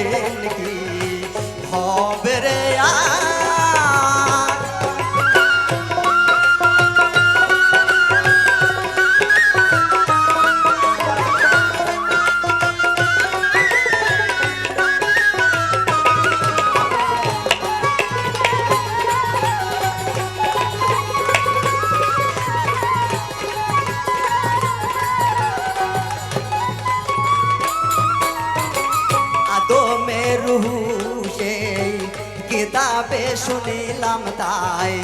দিন কি রুহু সেই কিতাবে শুনিলাম তাই।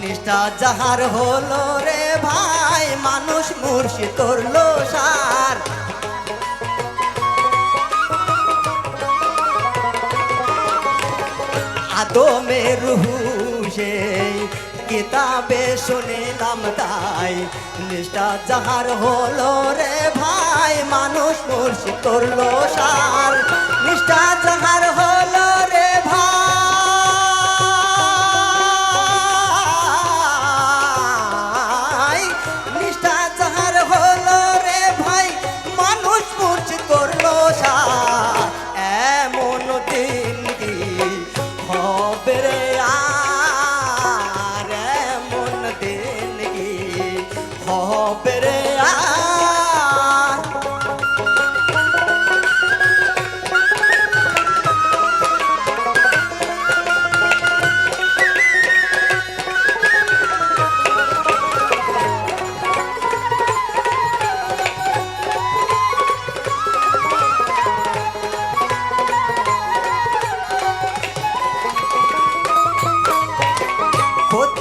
নিষ্ঠা যাহার হলো রে ভাই, মানুষ মুর্শি করল সার আদমের রুহু সেই কিতাবে শুনিলাম তাই। নিষ্ঠা যাহার হলো রে ভাই মানুষ মুর্শি করল সার। নিষ্ঠা যাহার হলো রে ভাই। নিষ্ঠা যাহার হলো রে ভাই, মানুষ মুর্শি করল সার। এমন দিন কি হবে রে আর? এমন দিন কি হবে রে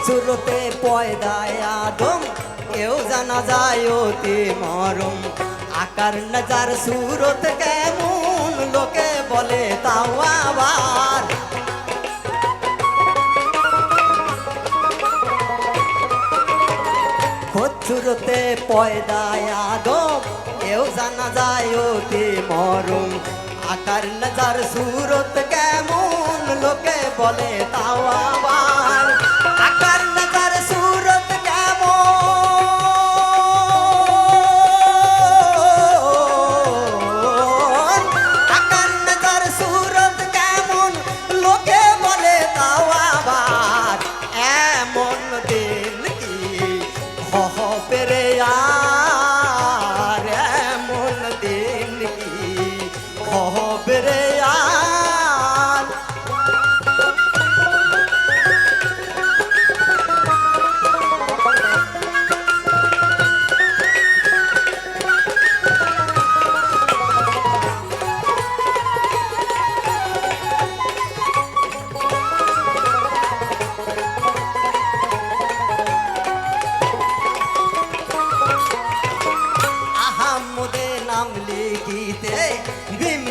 হচ্ছুরতে পয়দায় আদম কেউ জানা যায় অতি মরম। আকার নজার সুরত কেমন, লোকে বলে তাও আবার। হচ্ছুরতে পয়দায় আদম কেউ জানা যায় অতি মরম। আকার নজার সুরত কেমন, লোকে বলে তাও আবার।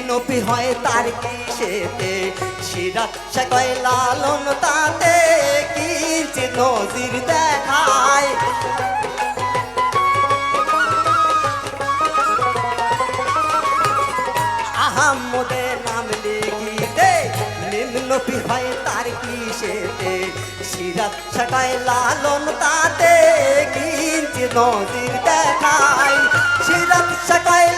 বিম্নপি হয় তার কিসেতে সিরাত শেখয় লালন তাতে কি নজির দেখায়? আহাম্মদে নাম লিখিতে নিম্নপি হয় তার কিসেতে সিরাত শেখায় লালন তাতে কিঞ্চি নজির দেখায়? সিরাত শেখায় লালন